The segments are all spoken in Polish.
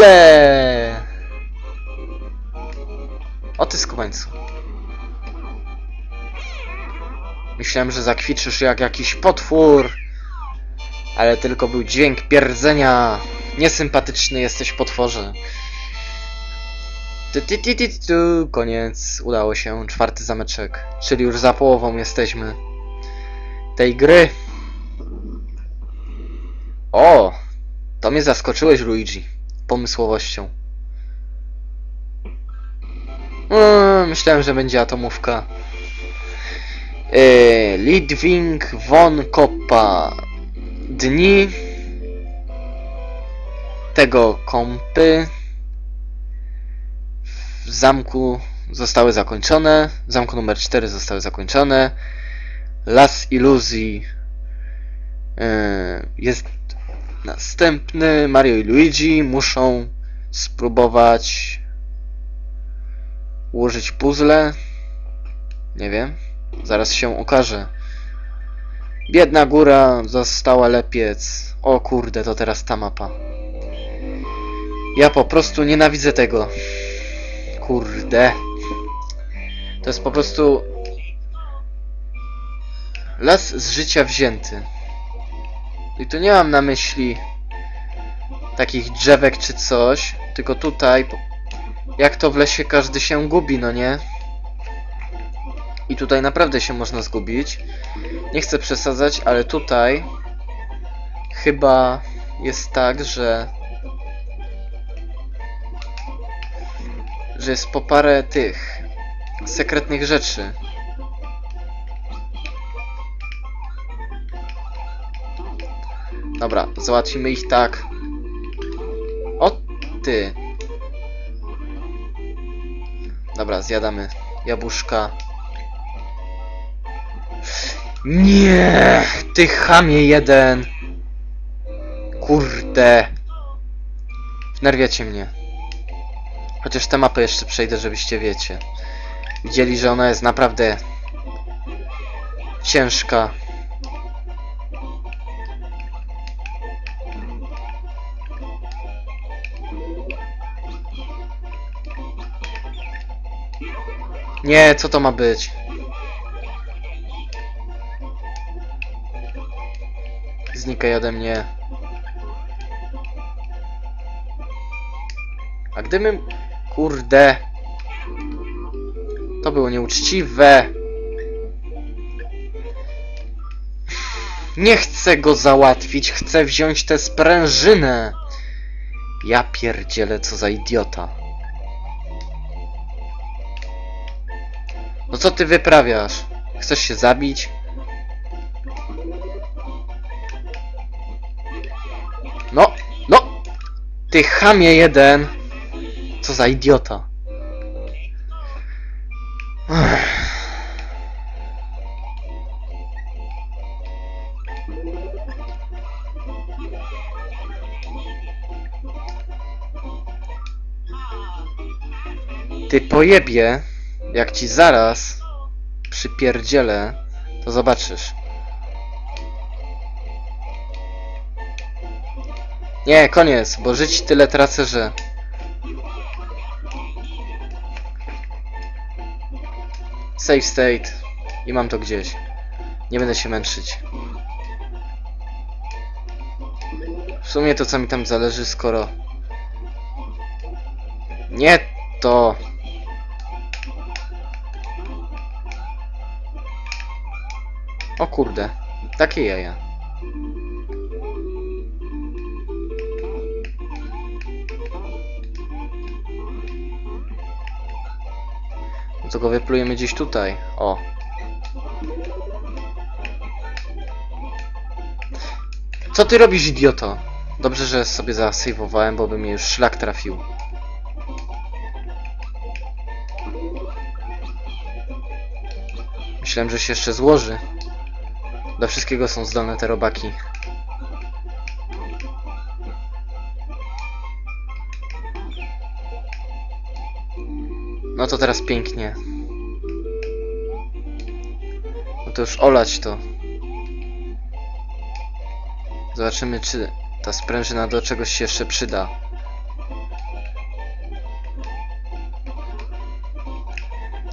Ole! O ty skubańcu. Myślałem, że zakwiczysz jak jakiś potwór. Ale tylko był dźwięk pierdzenia. Niesympatyczny jesteś potworze. Ty, ty, ty, ty, tu. Koniec. Udało się. Czwarty zameczek. Czyli już za połową jesteśmy. Tej gry. O! To mnie zaskoczyłeś, Luigi. Pomysłowością. Mm, myślałem, że będzie atomówka. Yy, Lidwing von Koppa. Dni tego kąpy w zamku zostały zakończone. W zamku numer 4 zostały zakończone. Las iluzji yy, jest następny. Mario i Luigi muszą spróbować ułożyć puzzle. Nie wiem. Zaraz się okaże. Biedna góra została lepiec. O kurde, to teraz ta mapa. Ja po prostu nienawidzę tego. Kurde. To jest po prostu las z życia wzięty. I tu nie mam na myśli takich drzewek czy coś, tylko tutaj jak to w lesie każdy się gubi, no nie? I tutaj naprawdę się można zgubić. Nie chcę przesadzać, ale tutaj chyba jest tak, że że jest po parę tych sekretnych rzeczy. Dobra, załatwimy ich tak. O ty. Dobra, zjadamy jabłuszka. Nie, ty chamie jeden. Kurde. Wnerwiacie mnie. Chociaż tę mapę jeszcze przejdę, żebyście wiecie. Widzieli, że ona jest naprawdę ciężka. Nie, co to ma być? Znikaj ode mnie. A gdybym... Kurde. To było nieuczciwe. Nie chcę go załatwić, chcę wziąć tę sprężynę. Ja pierdzielę, co za idiota. No co ty wyprawiasz? Chcesz się zabić? No, no! Ty chamie jeden! Co za idiota. Ty pojebie, jak ci zaraz przypierdzielę, to zobaczysz. Nie, koniec, bo żyć tyle tracę, że... Save state. I mam to gdzieś. Nie będę się męczyć. W sumie to co mi tam zależy, skoro... Nie to... kurde, takie jaja. No to go wyplujemy gdzieś tutaj. O. Co ty robisz, idioto? Dobrze, że sobie zasejwowałem, bo by mnie już szlak trafił. Myślałem, że się jeszcze złoży. Do wszystkiego są zdolne te robaki. No to teraz pięknie. No to już olać to. Zobaczymy, czy ta sprężyna do czegoś się jeszcze przyda.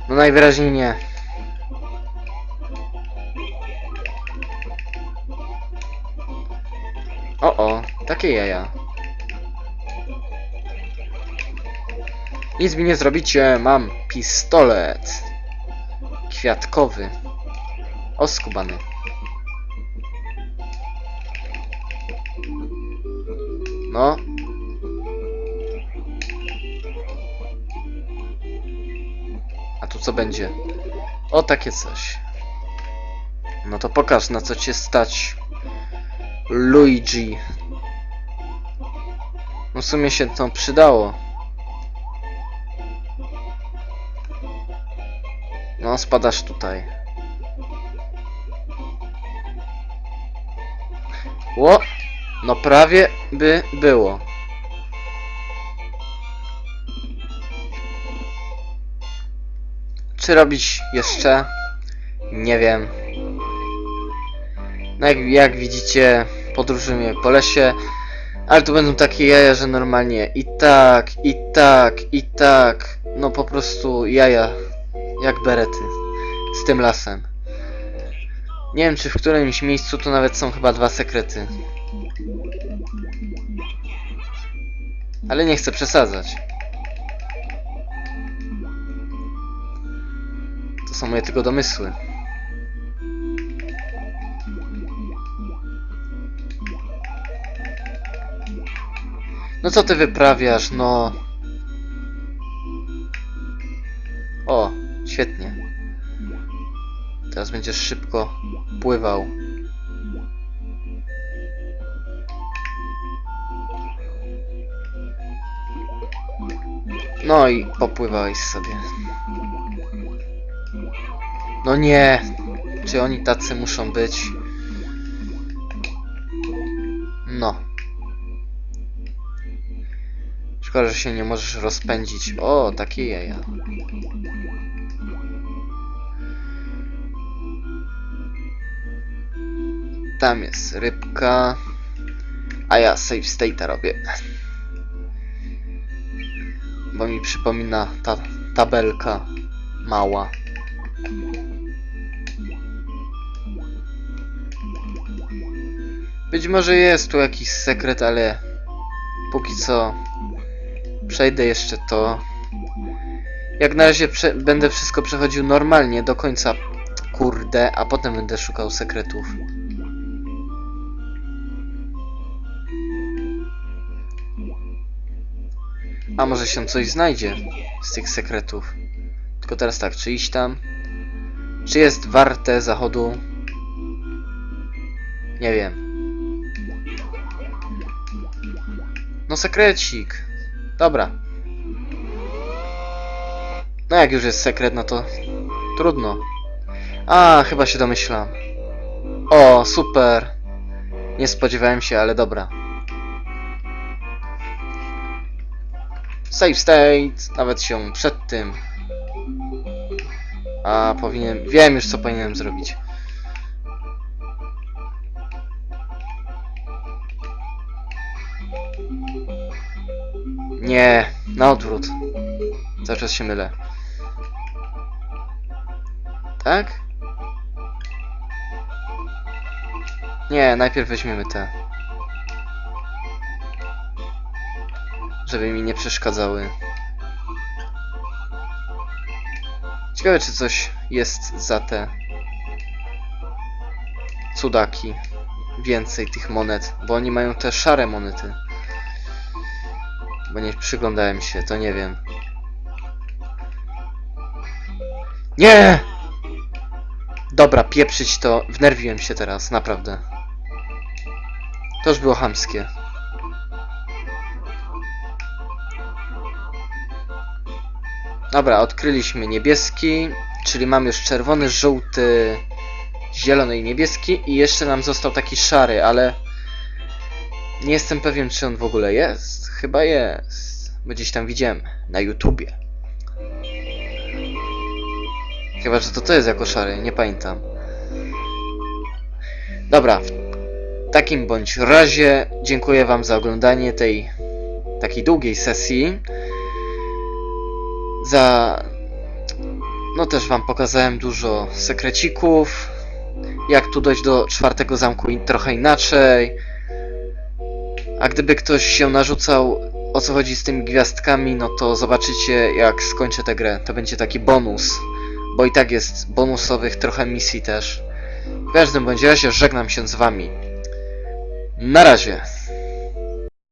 No najwyraźniej nie. O, takie jaja. Nic mi nie zrobicie, mam pistolet. Kwiatkowy. Oskubany. No. A tu co będzie? O, takie coś. No to pokaż, na co cię stać. Luigi. W sumie się to przydało. No, spadasz tutaj. Ło! No prawie by było. Czy robić jeszcze? Nie wiem. No jak, jak widzicie, podróżujemy po lesie. Ale tu będą takie jaja, że normalnie i tak, i tak, i tak. No po prostu jaja. Jak berety. Z tym lasem. Nie wiem, czy w którymś miejscu tu nawet są chyba dwa sekrety. Ale nie chcę przesadzać. To są moje tylko domysły. No co ty wyprawiasz, no? O, świetnie. Teraz będziesz szybko pływał. No i popływałeś sobie. No nie! Czy oni tacy muszą być? No. Szkoda, że się nie możesz rozpędzić. O, takie jaja. Tam jest rybka. A ja save state'a robię. Bo mi przypomina ta tabelka mała. Być może jest tu jakiś sekret, ale póki co przejdę jeszcze to. Jak na razie będę wszystko przechodził normalnie do końca, kurde, a potem będę szukał sekretów. A może się coś znajdzie z tych sekretów. Tylko teraz tak, czy iść tam? Czy jest warte zachodu? Nie wiem. No sekrecik. Dobra. No jak już jest sekret, no to trudno. A, chyba się domyślam. O, super. Nie spodziewałem się, ale dobra. Save state, nawet się przed tym. A powinien. Wiem już co powinienem zrobić. Nie, na odwrót. Cały czas się mylę. Tak? Nie, najpierw weźmiemy te. Żeby mi nie przeszkadzały. Ciekawe, czy coś jest za te cudaki. Więcej tych monet, bo oni mają te szare monety. Bo nie przyglądałem się, to nie wiem. Nie! Dobra, pieprzyć to. Wnerwiłem się teraz, naprawdę. To już było chamskie. Dobra, odkryliśmy niebieski, czyli mamy już czerwony, żółty, zielony i niebieski i jeszcze nam został taki szary, ale nie jestem pewien, czy on w ogóle jest. Chyba jest, bo gdzieś tam widziałem na YouTubie. Chyba, że to to jest jako szary, nie pamiętam. Dobra, w takim bądź razie dziękuję Wam za oglądanie tej takiej długiej sesji. Za no też wam pokazałem dużo sekrecików, jak tu dojść do czwartego zamku trochę inaczej. A gdyby ktoś się narzucał o co chodzi z tymi gwiazdkami, no to zobaczycie jak skończę tę grę. To będzie taki bonus, bo i tak jest bonusowych trochę misji też. W każdym bądź razie żegnam się z wami. Na razie.